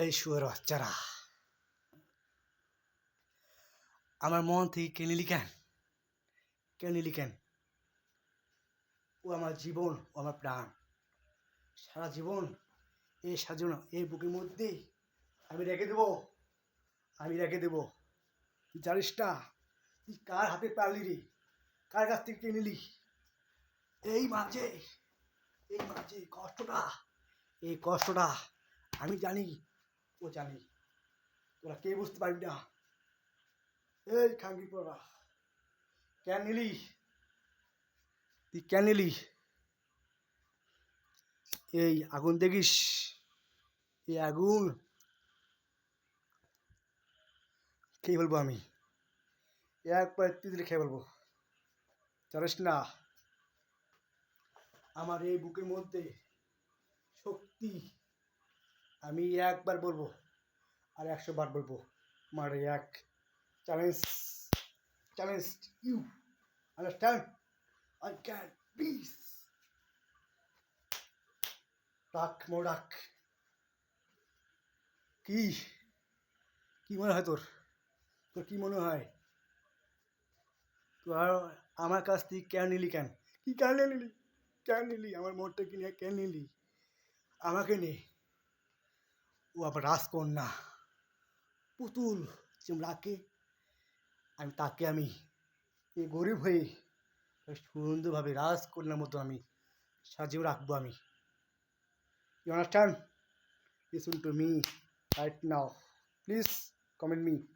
এই শুয়ার বাচ্চারা আমার মন থেকে কে নিলি কেন? কে নিলি কেন? ও আমার জীবন, ও আমার প্রাণ। সারা জীবন এই সাজানো এই বুকের মধ্যে আমি রেখে দেবো, আমি রেখে দেবো। তুই জানিস না, তুই কার হাতে পারলি রে? কার কাছ থেকে নিলি? এই মাঝে এই মাঝে কষ্টটা, এই কষ্টটা, আমি জানি, ও জানি। তোরা কে বুঝতে পারবি না? এই খাঙ্গি পড়া, কেন নিলি? তুই কেন নিলি? এই আগুন দেখিস, এই আগুন। খেয়ে বলব আমি। একবার তুই দিলে খেয়ে বলব জানিস আমার এই বুকের মধ্যে শক্তি আমি একবার বলব আর একশো বার বলব আমার এক challenge challenge you understand I can please ডাক মোডাক কি? কি মনে হয় তোর? তোর কি মনে হয়? তুই আর আমার কাছ থেকে কেন নিলি কেন? কি কেন নিলি? কেন নিলি? আমার মনটা কিনে কেন নিলি? আমাকে নে। ও আবার রাজকন্যা। পুতুল চিমড়াকে। আমি তাকে আমি এই গরিব হয়ে সুন্দরভাবে রাজকন্যার মতো আমি সাজিয়ে রাখব আমি। You understand listen to me right now please comment me